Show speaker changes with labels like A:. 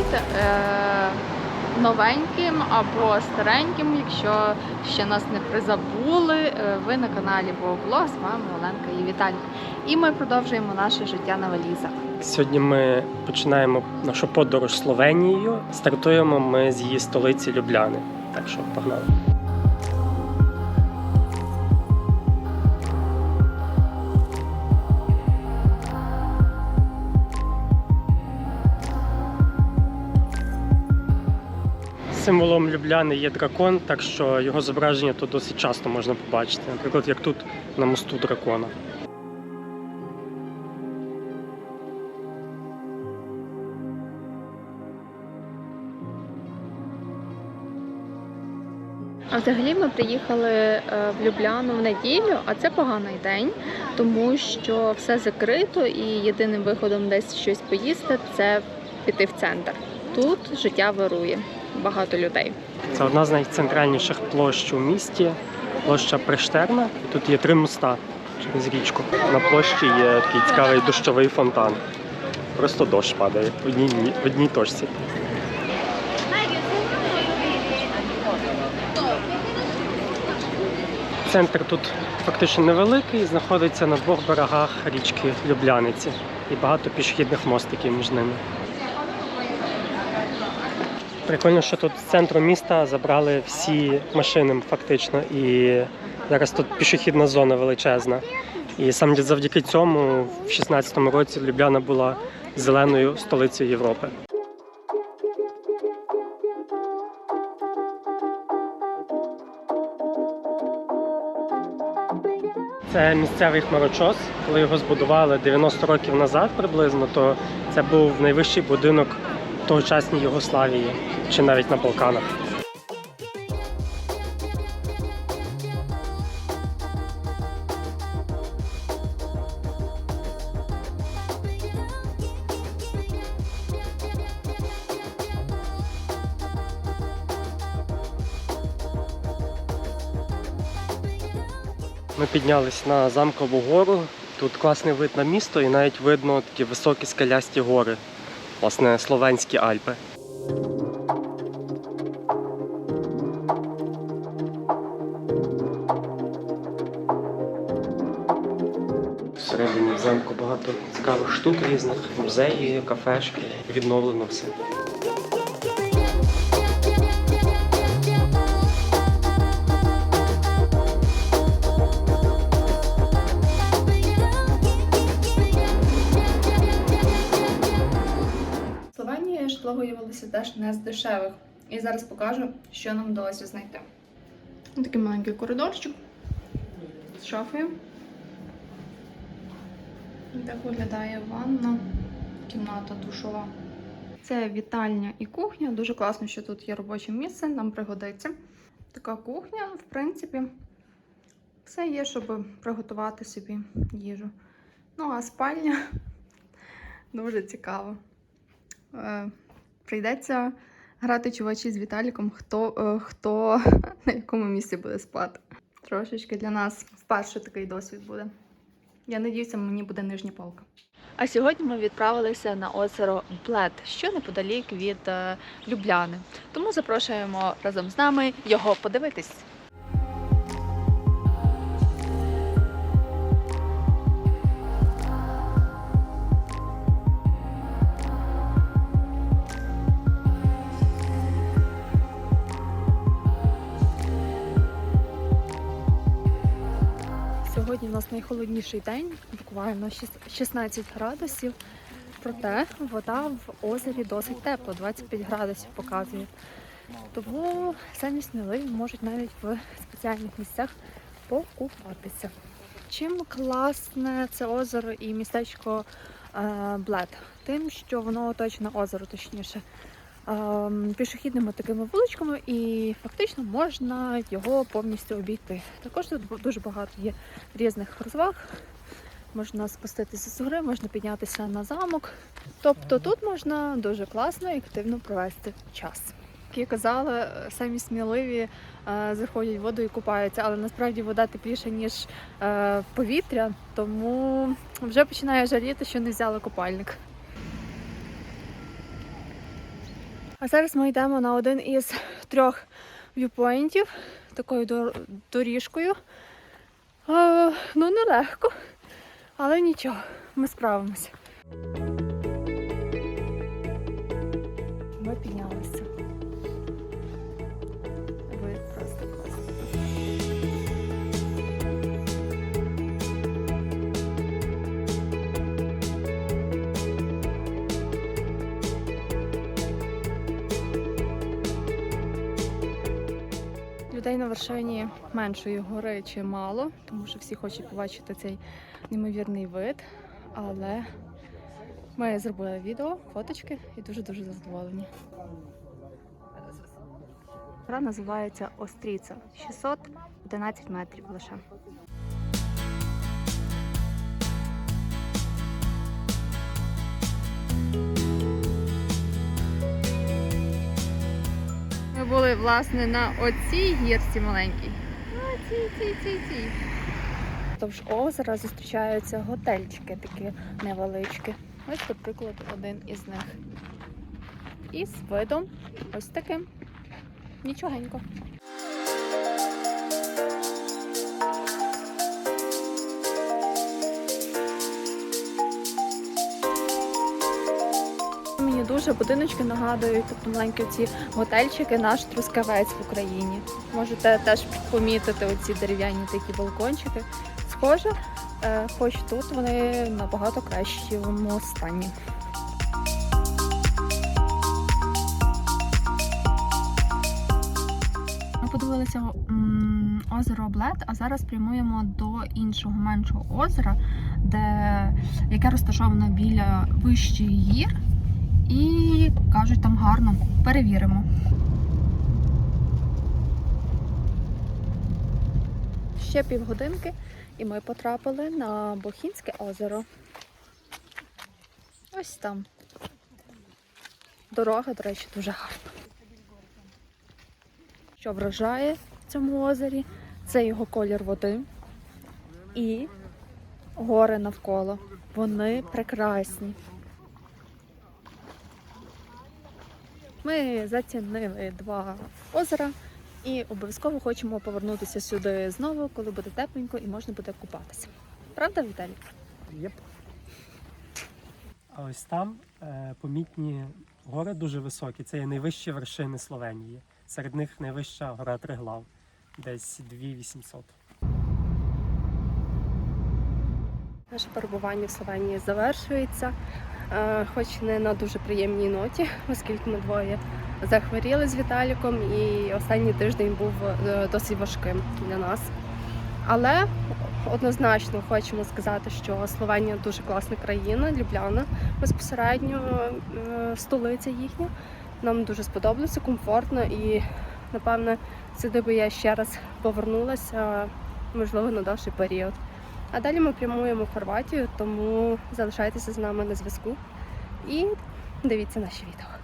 A: Привіт! Е, Новеньким або стареньким, якщо ще нас не призабули, е, ви на каналі Влог з вами Оленка і Віталій. І ми продовжуємо наше життя на валізах.
B: Сьогодні ми починаємо нашу подорож Словенією. Стартуємо ми з її столиці Любляни. Так що погнали. Символом Любляни є дракон, так що його зображення тут досить часто можна побачити. Наприклад, як тут на мосту дракона.
A: А взагалі ми приїхали е, в Любляну в неділю, а це поганий день, тому що все закрито і єдиним виходом десь щось поїсти це піти в центр. Тут життя вирує, багато людей.
B: Це одна з найцентральніших площ у місті, площа Приштерна. Тут є три моста через річку. На площі є такий цікавий дощовий фонтан. Просто дощ падає в одній, в одній точці. Центр тут фактично невеликий, знаходиться на двох берегах річки Любляниці і багато пішохідних мостиків між ними. Прикольно, що тут з центру міста забрали всі машини фактично, і зараз тут пішохідна зона величезна. І саме завдяки цьому в 16-му році Любляна була зеленою столицею Європи. Це місцевий хмарочос. Коли його збудували 90 років назад приблизно, то це був найвищий будинок тогочасній Югославії чи навіть на Балканах. Ми піднялись на замкову гору. Тут класний вид на місто і навіть видно такі високі скелясті гори. Власне, Словенські Альпи. Всередині в замку багато цікавих штук різних, музеї, кафешки, відновлено все.
A: Житло виявилося теж не з дешевих. І зараз покажу, що нам вдалося знайти. Ось Такий маленький коридорчик з шафою. Так виглядає ванна, кімната душова. Це вітальня і кухня. Дуже класно, що тут є робоче місце, нам пригодиться. Така кухня, в принципі, все є, щоб приготувати собі їжу. Ну, а спальня дуже цікаво. Прийдеться грати чувачі з Віталіком, хто, е, хто на якому місці буде спати. Трошечки для нас вперше такий досвід буде. Я надіюся, мені буде нижня полка. А сьогодні ми відправилися на озеро Блед, що неподалік від е, Любляни. Тому запрошуємо разом з нами його подивитись. Сьогодні у нас найхолодніший день, буквально 16 градусів. Проте вода в озері досить тепла, 25 градусів показує. Тому самі сміливі можуть навіть в спеціальних місцях покупатися. Чим класне це озеро і містечко е, Блед? Тим, що воно оточено озеро, точніше, пішохідними такими вуличками, і фактично можна його повністю обійти. Також тут дуже багато є різних розваг. Можна спуститися з гори, можна піднятися на замок. Тобто тут можна дуже класно і активно провести час. Як я казала, самі сміливі е, заходять в воду і купаються, але насправді вода тепліша, ніж е, повітря, тому вже починаю жаліти, що не взяла купальник. А зараз ми йдемо на один із трьох в'юпоінтів такою доріжкою. Ну, нелегко, але нічого, ми справимося. Людей на вершині меншої гори чи мало, тому що всі хочуть побачити цей неймовірний вид. Але ми зробили відео, фоточки і дуже-дуже задоволені. Гора називається Остріця. 611 метрів лише. Ми були, власне, на оцій гірці маленькій. Оцій, цій, цій, цій. Тож озера зустрічаються готельчики такі невеличкі. Ось, наприклад, один із них. І з видом ось таким. Нічогенько. Дуже будиночки нагадують, тобто маленькі ці готельчики, наш трускавець в Україні. Можете теж помітити оці дерев'яні такі балкончики. Схоже, е, хоч тут вони набагато кращому стані. Ми подивилися озеро Блед, а зараз прямуємо до іншого меншого озера, де, яке розташовано біля вищих гір. І кажуть, там гарно. Перевіримо. Ще півгодинки, і ми потрапили на Бохінське озеро. Ось там. Дорога, до речі, дуже гарна. Що вражає в цьому озері? Це його колір води і гори навколо. Вони прекрасні. Ми зацінили два озера і обов'язково хочемо повернутися сюди знову, коли буде тепленько і можна буде купатися. Правда, Віталій?
B: Єп. А ось там е, помітні гори дуже високі. Це є найвищі вершини Словенії. Серед них найвища гора Триглав, десь 2800.
C: Наше перебування в Словенії завершується, хоч не на дуже приємній ноті, оскільки ми двоє захворіли з Віталіком, і останній тиждень був е, досить важким для нас. Але однозначно хочемо сказати, що Словенія дуже класна країна, Любляна безпосередньо е, столиця їхня. Нам дуже сподобалося, комфортно і напевне сюди би я ще раз повернулася, можливо, на довший період. А далі ми прямуємо в Хорватію, тому залишайтеся з нами на зв'язку і дивіться наші відео.